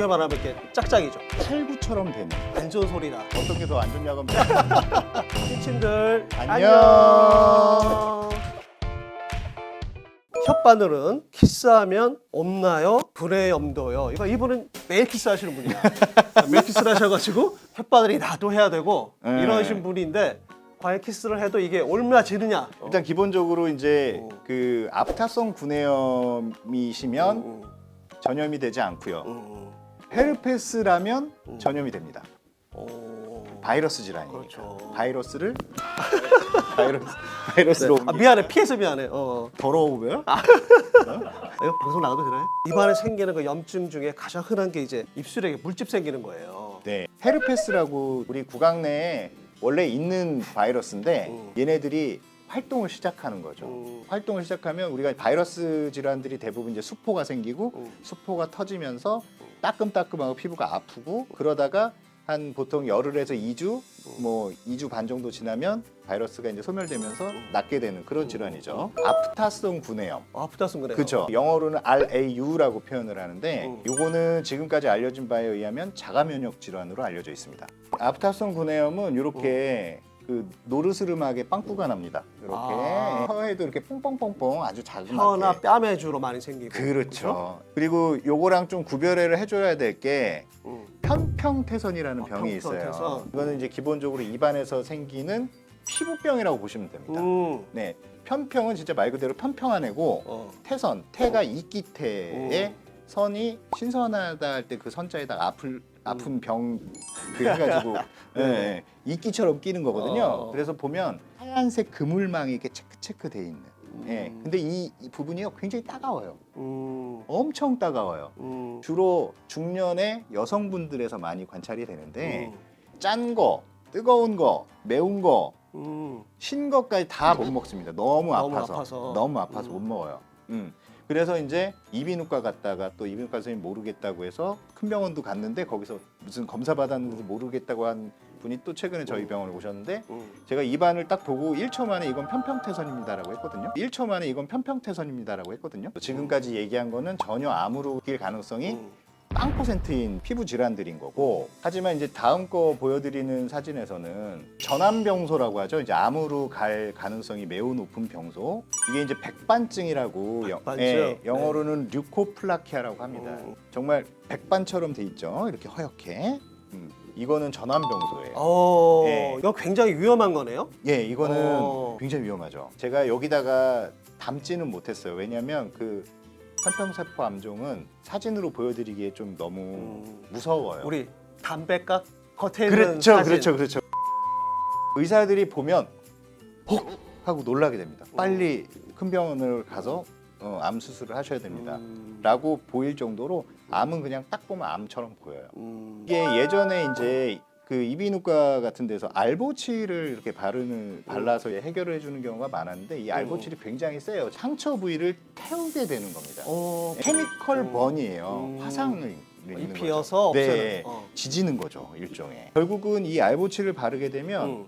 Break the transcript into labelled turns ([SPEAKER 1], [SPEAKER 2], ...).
[SPEAKER 1] 어떻게 말하면 이렇게 짝짝이죠.
[SPEAKER 2] 탈구처럼 되는
[SPEAKER 1] 안 좋은 소리나.
[SPEAKER 2] 어떤 게 더 안 좋냐고 합니다.
[SPEAKER 1] 키친들
[SPEAKER 2] 안녕.
[SPEAKER 1] 혓바늘은 키스하면 없나요? 불의 염도요. 이거 이분은 매일 키스하시는 분이야. 매일 키스를 하셔가지고 혓바늘이 나도 해야 되고
[SPEAKER 2] 네.
[SPEAKER 1] 이러신 분인데 과연 키스를 해도 이게 얼마나 지느냐?
[SPEAKER 2] 일단 기본적으로 이제
[SPEAKER 1] 어.
[SPEAKER 2] 그 아프타성 구내염이시면
[SPEAKER 1] 음,
[SPEAKER 2] 전염이 되지 않고요.
[SPEAKER 1] 음,
[SPEAKER 2] 헤르페스라면
[SPEAKER 1] 음.
[SPEAKER 2] 전염이 됩니다.
[SPEAKER 1] 오.
[SPEAKER 2] 바이러스 질환이니까.
[SPEAKER 1] 그렇죠.
[SPEAKER 2] 바이러스를 바이러스 바이러스로
[SPEAKER 1] 아, 미안해 피해서 미안해. 어.
[SPEAKER 2] 더러우면
[SPEAKER 1] 이거 방송 나가도 되나요? 입안에 생기는 그 염증 중에 가장 흔한 게 이제 입술에 물집 생기는 거예요.
[SPEAKER 2] 네. 헤르페스라고 우리 구강 내에 원래 있는 바이러스인데
[SPEAKER 1] 음.
[SPEAKER 2] 얘네들이 활동을 시작하는 거죠.
[SPEAKER 1] 음.
[SPEAKER 2] 활동을 시작하면 우리가 바이러스 질환들이 대부분 이제 수포가 생기고
[SPEAKER 1] 음.
[SPEAKER 2] 수포가 터지면서 따끔따끔하고 피부가 아프고 그러다가 한 보통 열흘에서 2주 뭐 2주 반 정도 지나면 바이러스가 이제 소멸되면서 낫게 되는 그런 질환이죠. 아프타성 구내염.
[SPEAKER 1] 아, 아프다슨 그래요.
[SPEAKER 2] 그렇죠. 영어로는 RAU라고 표현을 하는데
[SPEAKER 1] 음.
[SPEAKER 2] 요거는 지금까지 알려진 바에 의하면 자가 면역 질환으로 알려져 있습니다. 아프타성 구내염은 이렇게 그 노르스름하게 빵꾸가 납니다. 이렇게
[SPEAKER 1] 아.
[SPEAKER 2] 혀에도 이렇게 뽕뽕뽕뽕 아주 자그맣게.
[SPEAKER 1] 혀나 뺨에 주로 많이 생기고.
[SPEAKER 2] 그렇죠. 그리고 요거랑 좀 구별을 해줘야 될 게
[SPEAKER 1] 음.
[SPEAKER 2] 편평태선이라는
[SPEAKER 1] 아,
[SPEAKER 2] 병이 있어요.
[SPEAKER 1] 편평태선.
[SPEAKER 2] 이거는 이제 기본적으로 입안에서 생기는 피부병이라고 보시면 됩니다.
[SPEAKER 1] 음.
[SPEAKER 2] 네, 편평은 진짜 말 그대로 편평한 애고
[SPEAKER 1] 어.
[SPEAKER 2] 태선, 태가 이끼태에
[SPEAKER 1] 음.
[SPEAKER 2] 선이 신선하다 할 때 그 선자에다가 아플 아픈 병 그 해가지고 예, 예, 이끼처럼 끼는 거거든요.
[SPEAKER 1] 어.
[SPEAKER 2] 그래서 보면 하얀색 그물망이 이렇게 체크체크 돼 있는. 예.
[SPEAKER 1] 음.
[SPEAKER 2] 근데 이, 이 부분이요 굉장히 따가워요.
[SPEAKER 1] 음.
[SPEAKER 2] 엄청 따가워요.
[SPEAKER 1] 음.
[SPEAKER 2] 주로 중년의 여성분들에서 많이 관찰이 되는데
[SPEAKER 1] 음.
[SPEAKER 2] 짠 거, 뜨거운 거, 매운 거,
[SPEAKER 1] 음.
[SPEAKER 2] 신 것까지 다 못 먹습니다. 너무
[SPEAKER 1] 너무
[SPEAKER 2] 아파서.
[SPEAKER 1] 아파서.
[SPEAKER 2] 너무 아파서
[SPEAKER 1] 음.
[SPEAKER 2] 못 먹어요. 음. 그래서 이제 이비인후과 갔다가 또 이비인후과 선생님 모르겠다고 해서 큰 병원도 갔는데 거기서 무슨 검사 받았는지 모르겠다고 한 분이 또 최근에 저희 병원에 오셨는데
[SPEAKER 1] 음.
[SPEAKER 2] 제가 입안을 딱 보고 1초 만에 이건 편평태선입니다라고 했거든요. 1초 만에 이건 편평태선입니다라고 했거든요. 지금까지 얘기한 거는 전혀 암으로 길 가능성이
[SPEAKER 1] 음.
[SPEAKER 2] 빵 퍼센트인 피부 질환들인 거고 하지만 이제 다음 거 보여드리는 사진에서는 전암병소라고 하죠 이제 암으로 갈 가능성이 매우 높은 병소 이게 이제 백반증이라고 영-
[SPEAKER 1] 백반증.
[SPEAKER 2] 예, 영어로는 류코플라키아라고 합니다
[SPEAKER 1] 음.
[SPEAKER 2] 정말 백반처럼 돼 있죠 이렇게 허옇게 음, 이거는 전암병소예요
[SPEAKER 1] 어.
[SPEAKER 2] 예.
[SPEAKER 1] 이거 굉장히 위험한 거네요.
[SPEAKER 2] 예 이거는
[SPEAKER 1] 어.
[SPEAKER 2] 굉장히 위험하죠 제가 여기다가 담지는 못했어요 왜냐하면 그 편평세포 암종은 사진으로 보여드리기에 좀 너무
[SPEAKER 1] 음.
[SPEAKER 2] 무서워요.
[SPEAKER 1] 우리 담배각 겉에 있는
[SPEAKER 2] 그렇죠,
[SPEAKER 1] 사진.
[SPEAKER 2] 그렇죠, 그렇죠. 의사들이 보면 혹 하고 놀라게 됩니다. 빨리 큰 병원을 가서 어, 암 수술을 하셔야 됩니다.
[SPEAKER 1] 음.
[SPEAKER 2] 라고 보일 정도로 암은 그냥 딱 보면 암처럼 보여요.
[SPEAKER 1] 음.
[SPEAKER 2] 이게 예전에 이제 그 이비인후과 같은 데서 알보칠을 이렇게 바르는 발라서 해결을 해주는 경우가 많았는데 이 알보칠이 굉장히 세요. 상처 부위를 태우게 되는 겁니다.
[SPEAKER 1] 어.
[SPEAKER 2] 케미컬
[SPEAKER 1] 음.
[SPEAKER 2] 번이에요.
[SPEAKER 1] 음.
[SPEAKER 2] 화상을 입는
[SPEAKER 1] 입히어서
[SPEAKER 2] 거죠.
[SPEAKER 1] 없애는.
[SPEAKER 2] 네,
[SPEAKER 1] 어.
[SPEAKER 2] 지지는 거죠 일종의. 결국은 이 알보칠을 바르게 되면
[SPEAKER 1] 음.